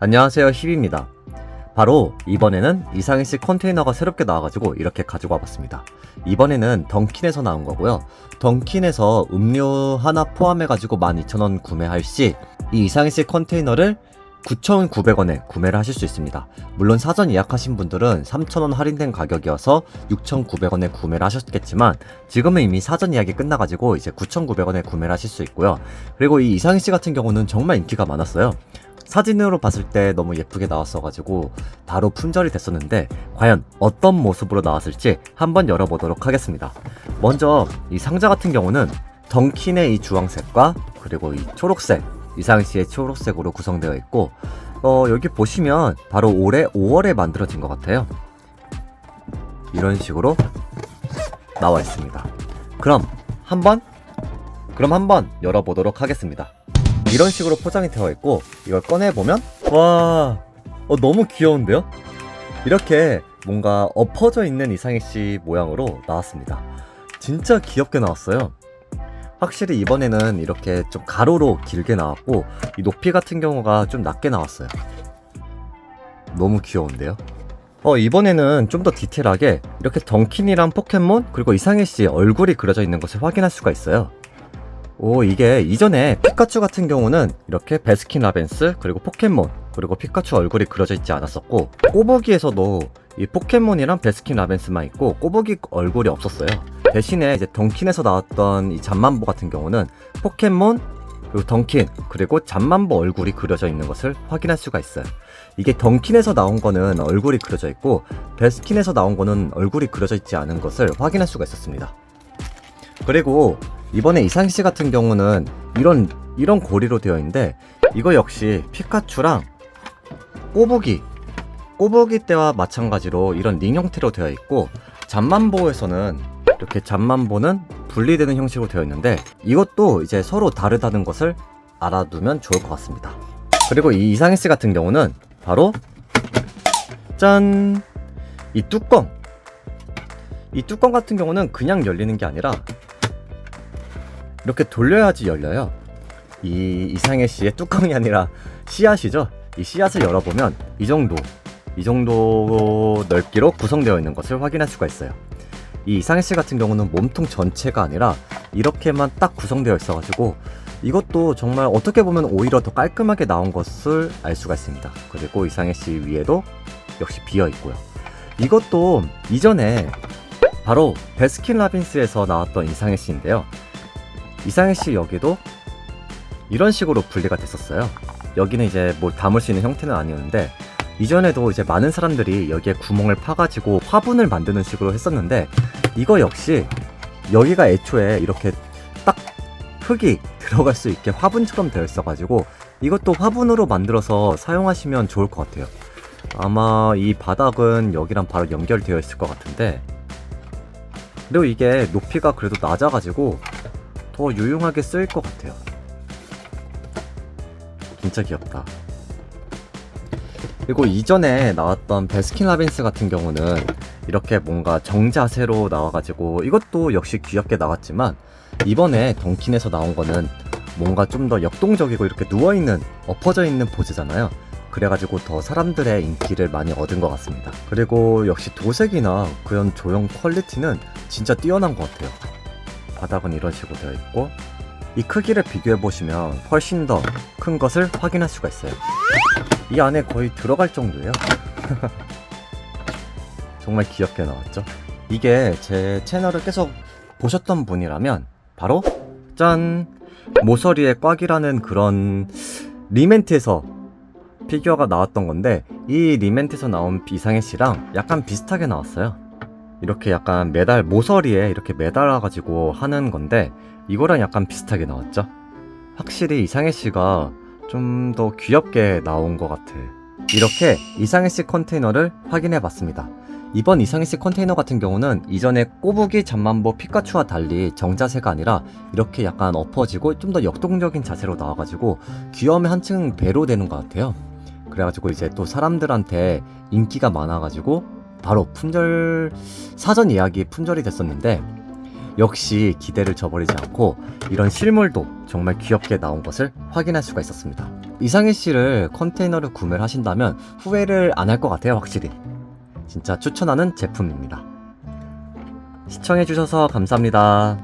안녕하세요 힙입니다 바로 이번에는 이상희 씨 컨테이너가 새롭게 나와가지고 이렇게 가지고 와봤습니다 이번에는 던킨에서 나온 거고요 던킨에서 음료 하나 포함해가지고 12,000원 구매할 시 이 이상희 씨 컨테이너를 9,900원에 구매를 하실 수 있습니다. 물론 사전 예약하신 분들은 3,000원 할인된 가격이어서 6,900원에 구매를 하셨겠지만 지금은 이미 사전 예약이 끝나가지고 이제 9,900원에 구매를 하실 수 있고요. 그리고 이 이상희 씨 같은 경우는 정말 인기가 많았어요. 사진으로 봤을 때 너무 예쁘게 나왔어가지고 바로 품절이 됐었는데 과연 어떤 모습으로 나왔을지 한번 열어보도록 하겠습니다. 먼저 이 상자 같은 경우는 던킨의 이 주황색과 그리고 이 초록색 이상희 씨의 초록색으로 구성되어 있고 어, 여기 보시면 바로 올해 5월에 만들어진 것 같아요. 이런 식으로 나와 있습니다. 그럼 한번 그럼 한번 열어보도록 하겠습니다. 이런 식으로 포장이 되어 있고 이걸 꺼내 보면 와 어, 너무 귀여운데요? 이렇게 뭔가 엎어져 있는 이상희 씨 모양으로 나왔습니다. 진짜 귀엽게 나왔어요. 확실히 이번에는 이렇게 좀 가로로 길게 나왔고 이 높이 같은 경우가 좀 낮게 나왔어요. 너무 귀여운데요? 어 이번에는 좀 더 디테일하게 이렇게 던킨이랑 포켓몬 그리고 이상해 씨 얼굴이 그려져 있는 것을 확인할 수가 있어요. 오 이게 이전에 피카츄 같은 경우는 이렇게 베스킨 라벤스 그리고 포켓몬 그리고 피카츄 얼굴이 그려져 있지 않았었고 꼬부기에서도 이 포켓몬이랑 베스킨 라벤스만 있고 꼬부기 얼굴이 없었어요. 대신에 이제 던킨에서 나왔던 이 잠만보 같은 경우는 포켓몬 그리고 던킨 그리고 잠만보 얼굴이 그려져 있는 것을 확인할 수가 있어요. 이게 던킨에서 나온 거는 얼굴이 그려져 있고 베스킨에서 나온 거는 얼굴이 그려져 있지 않은 것을 확인할 수가 있었습니다. 그리고 이번에 이상희 씨 같은 경우는 이런 이런 고리로 되어 있는데 이거 역시 피카츄랑 꼬부기 꼬부기 때와 마찬가지로 이런 링 형태로 되어 있고 잠만보에서는 이렇게 잠만보는 분리되는 형식으로 되어 있는데 이것도 이제 서로 다르다는 것을 알아두면 좋을 것 같습니다. 그리고 이 이상희 씨 같은 경우는 바로 짠! 이 뚜껑! 이 뚜껑 같은 경우는 그냥 열리는 게 아니라 이렇게 돌려야지 열려요. 이 이상해 씨의 뚜껑이 아니라 씨앗이죠. 이 씨앗을 열어보면 이 정도, 이 정도 넓기로 구성되어 있는 것을 확인할 수가 있어요. 이 이상해 씨 같은 경우는 몸통 전체가 아니라 이렇게만 딱 구성되어 있어가지고 이것도 정말 어떻게 보면 오히려 더 깔끔하게 나온 것을 알 수가 있습니다. 그리고 이상해 씨 위에도 역시 비어 있고요. 이것도 이전에 바로 베스킨 라빈스에서 나왔던 이상해 씨인데요. 이상해 씨 여기도 이런 식으로 분리가 됐었어요. 여기는 이제 뭘 담을 수 있는 형태는 아니었는데 이전에도 이제 많은 사람들이 여기에 구멍을 파가지고 화분을 만드는 식으로 했었는데 이거 역시 여기가 애초에 이렇게 딱 흙이 들어갈 수 있게 화분처럼 되어 있어가지고 이것도 화분으로 만들어서 사용하시면 좋을 것 같아요. 아마 이 바닥은 여기랑 바로 연결되어 있을 것 같은데 그리고 이게 높이가 그래도 낮아가지고 더 유용하게 쓰일 것 같아요. 진짜 귀엽다. 그리고 이전에 나왔던 베스킨 라빈스 같은 경우는 이렇게 뭔가 정자세로 나와가지고 이것도 역시 귀엽게 나왔지만 이번에 던킨에서 나온 거는 뭔가 좀 더 역동적이고 이렇게 누워있는 엎어져 있는 포즈잖아요. 그래가지고 더 사람들의 인기를 많이 얻은 것 같습니다. 그리고 역시 도색이나 그런 조형 퀄리티는 진짜 뛰어난 것 같아요. 바닥은 이런 식으로 되어 있고 이 크기를 비교해 보시면 훨씬 더 큰 것을 확인할 수가 있어요. 이 안에 거의 들어갈 정도예요. 정말 귀엽게 나왔죠? 이게 제 채널을 계속 보셨던 분이라면 바로 짠 모서리에 꽉이라는 그런 리멘트에서 피규어가 나왔던 건데 이 리멘트에서 나온 비상해 씨랑 약간 비슷하게 나왔어요. 이렇게 약간 매달 모서리에 이렇게 매달아 가지고 하는 건데 이거랑 약간 비슷하게 나왔죠. 확실히 이상해 씨가 좀 더 귀엽게 나온 것 같아. 이렇게 이상해 씨 컨테이너를 확인해 봤습니다. 이번 이상해 씨 컨테이너 같은 경우는 이전에 꼬부기 잠만보 피카츄와 달리 정자세가 아니라 이렇게 약간 엎어지고 좀 더 역동적인 자세로 나와가지고 귀여움이 한층 배로 되는 것 같아요. 그래가지고 이제 또 사람들한테 인기가 많아가지고 바로 품절 사전 예약이 품절이 됐었는데 역시 기대를 저버리지 않고 이런 실물도 정말 귀엽게 나온 것을 확인할 수가 있었습니다. 이상희 씨를 컨테이너를 구매를 하신다면 후회를 안 할 것 같아요, 확실히. 진짜 추천하는 제품입니다. 시청해주셔서 감사합니다.